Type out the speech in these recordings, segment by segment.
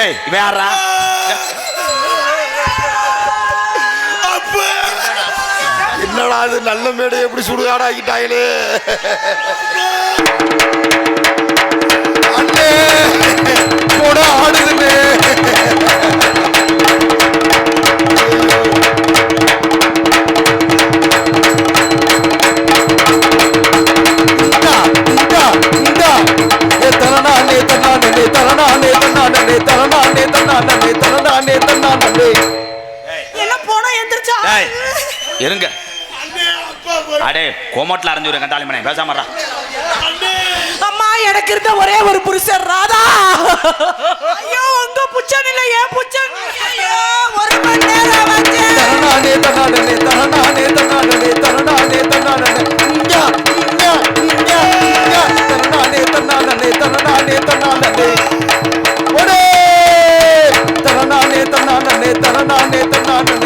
ஏய் இவன் யாரா என்னடா அது நல்ல மேடை எப்படி சுடுகாடாக்கிட்டாங்களே அண்ணே கூட ஆடுதுண்ணே. இருங்க அடே கோமட்ல அரைஞ்சு ஒரு கண்டாளி மணி பேசாம. அம்மா எனக்கு இருந்த ஒரே ஒரு புருஷன் ராதா ஐயோ உங்க புச்சன் இல்ல ஏன் புச்சன் ஐயோ ஒரு மணி நேரம் வச்சு தரணானே, தன்னானே, தரணானே, தன்னானே, தரணானே, தன்னானே. இங்கா, இங்கா, இங்கா, இங்கா. தரணானே, தன்னானே, தரணானே, தன்னானே. ஒரே! தரணானே, தரணானே, தன்னானே, தரணானே,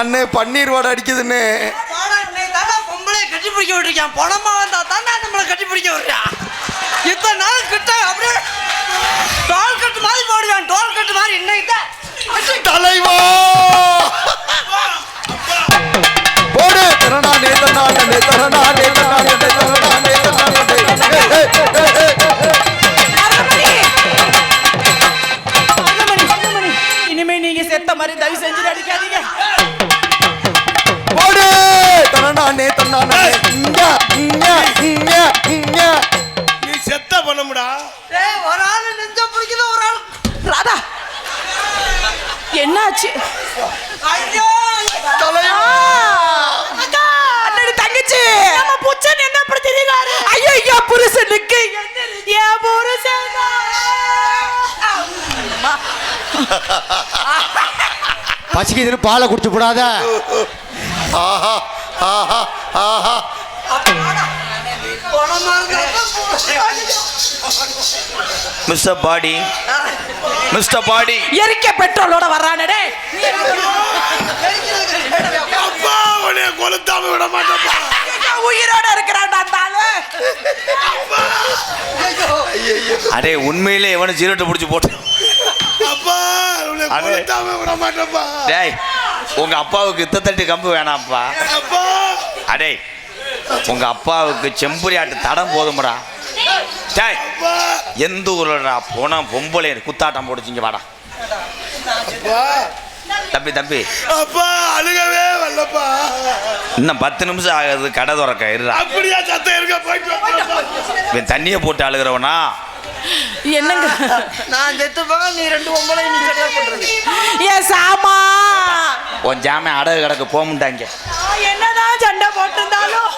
அண்ணே பன்னீர் வாடை அடிக்குதுன்னு பொம்பளைய கட்டி பிடிக்க விட்டுருக்கான். பணமா வந்தா நம்மளை கட்டி பிடிக்க. இத்தனை நாள் கிட்ட அப்படியே டோல் கட்டு மாதிரி போடுவான். டோல் கட்டு மாதிரி இன்னைக்கு தலைவா போடு தரணானே தரணானே தரணானே தரணானே நீங்க செத்த மாதிரி தயவு செஞ்சு அடிக்காதீங்க போடு! தரணானே தரணானே இங்க இங்க இங்க இங்க. நீ செத்த பண்ணமுடா. டேய், ஒரு ஆளு நெஞ்ச பிடிக்குது, ஒரு ஆள். ராதா. என்னாச்சு? ஐயோ பசிக்குதுன்னு பாலை குடிச்சு போடாத. ஆஹா ஆஹா ஆஹா. Mister body mister body. எரிக்க பெட்ரோலோட வர்றானே அப்பா உடைய கொளுத்தாம விட மாட்டேப்பா உயிரோட இருக்கிறான் அந்த ஆளு. அடே உண்மையிலே எவனும் ஜீரோட்டை பிடிச்சி போட்டு அப்பா. டேய் உங்க அப்பாவுக்கு இத்த தட்டு கம்பு வேணாம்ப்பா. அடே உங்க அப்பாவுக்கு செம்புரி ஆட்டு தடம் போதும்டா. டேய் எந்த ஊர்லடா போனா பொம்பளை குத்தாட்டம் போடுச்சிங்க வாடா. தம்பி தம்பி. அப்பா அழுகவே வரலப்பா. இன்னும் பத்து நிமிஷம் ஆகுது கடை திறக்க இருடா. அப்படியா சத்தம் இருக்க? தண்ணியை போட்டு அழுகிறவனா? என்னங்க? நான் செத்து போக நீ ரெண்டு பொம்பளை நீ சரியா பண்றது. ஏ சாமா! உன் ஜாமன் அடகு கிடக்கு போமுண்டாங்க நான் என்னதான் சண்டை போட்டிருந்தாலும்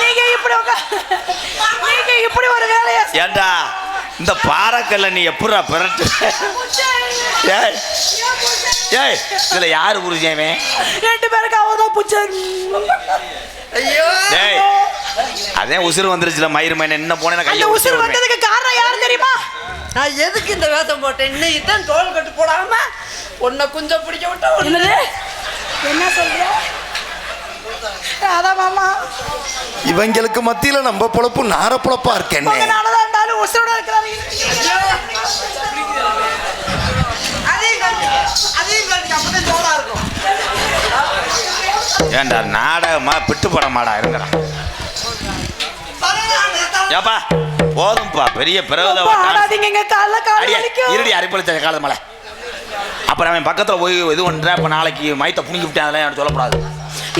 நீங்க இப்படி நீங்க இப்படி ஒரு வேலையை ஏண்டா இந்த பாறைக்கல்ல நீ எப்படா பிறட்டு ஏய் ஏய் இதுல யாரு புரிஞ்சவன் ரெண்டு பேருக்கு அவதான் புச்சன் ஐயோ! டேய் அதே உசுறு வந்துருச்சுல மயிறு மயின என்ன போனேன் அந்த கையை உசுர் உசுறு வந்ததுக்கு காரணம் யாரு தெரியுமா? நான் எதுக்கு இந்த வேஷம் போட்டேன்? இன்னைக்கு தான் தோல் கட்டு போடாம உன்னை குஞ்சம் பிடிக்க விட்டா என்னது? என்ன சொல்ற? இவங்களுக்கு மத்தியில நம்ம பொழப்பு நார பொழப்பா இருக்கேன் ஏன்டா நாடகமா பிட்டு படமாடா இருங்கடா. ஏப்பா போதும்பா பெரிய இருடி அரைப்பளித்த காலத மலை. அப்புறம் அவன் பக்கத்துல போய் இது பண்ற இப்ப நாளைக்கு மைத்த புனிங்கி விட்டேன் அதெல்லாம் சொல்லக்கூடாது.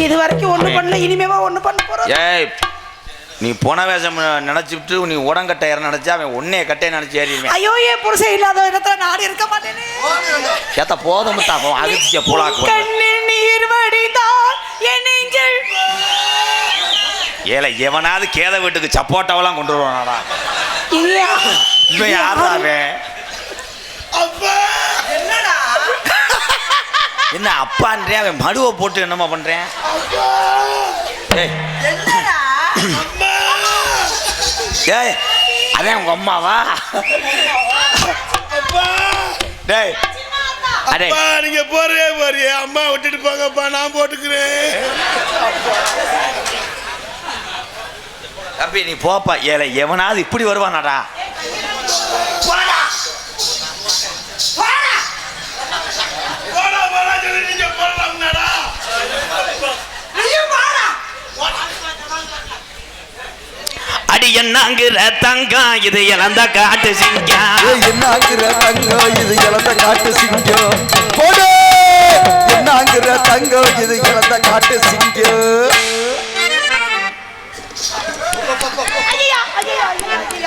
இது வரைக்கும் ஒண்ணு பண்ணல இனிமேவா ஒண்ணு பண்ண போறோம். ஏய் நீ போன வேஷம் நினைச்சுட்டு நீ உடங்கட்டை ஏற நினைச்சா அவன் உன்னைய கட்டைய நினைச்சு ஏறிடுவேன். ஐயோ என் புருஷன் இல்லாத இடத்துல நாடு இருக்க மாட்டேனே. ஏத்த போதும் தாப்போம் அதிர்ச்சிய போலாக்கு கண்ணில் நீர் வடிதான் ஏல எவனாவது கேத வீட்டுக்கு சப்போட்டாவெல்லாம் கொண்டு வருவானாடா. இல்லையா? இவன் யாரா அவன் அப்பா! என்னடா? என்ன அப்பான்றேன் அவன் மடுவை போட்டு என்னமா பண்றேன்? ஏய். அதே உங்க அம்மாவா? அப்பா! டேய். அடே. நீங்க போறே போறியே அம்மா விட்டுட்டு போங்கப்பா நான் போட்டுக்கிறேன். தம்பி நீ போப்பா. ஏல எவனாவது இப்படி வருவானாடா. அடி என்னங்கிற தங்கம் இது இழந்த காட்டு சிங்கம் என்னாங்கிற தங்கம் இது இழந்த காட்டு சிங்கம் போடு. என்னாங்கிற தங்கம் இது இழந்த காட்டு சிங்கம்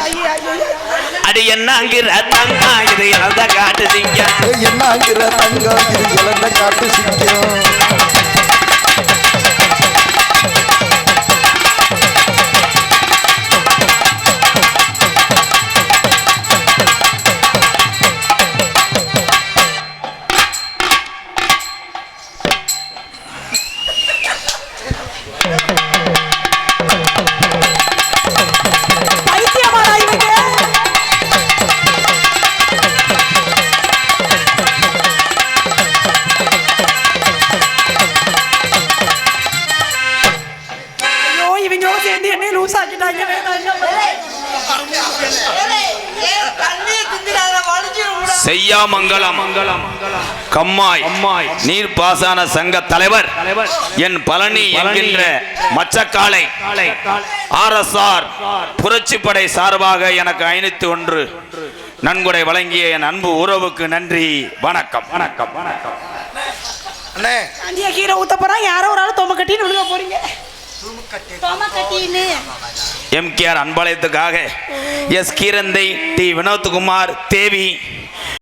அது என்னங்கிற தங்கம் இது இழந்த காட்டு சிங்கம். என்னங்கிற தங்கம் இது இழந்த காட்டு சிங்கம். வலிச்சிடும் செய்யாமங்கலம் கம்மாய். நீர் பாசன சங்க தலைவர். என் பழனி என்கின்ற மச்சக்காலை ஆர்எஸ்ஆர் புரட்சிப்படை சார்பாக எனக்கு ஐநூத்தி ஒன்று. நன்கொடை வழங்கிய என் அன்பு உறவுக்கு நன்றி. வணக்கம். வணக்கம். வணக்கம். அண்ணே. அஞ்சியா கீரை ஊத்த போறான் யாரோ ஒரு ஆள் தொம கட்டின்னு விழுக போறீங்க. தொம கட்டின்னு. எம்கேஆர் அன்பாளையத்துக்காக எஸ் கீரந்தை டி. வினோத்குமார் தேவி.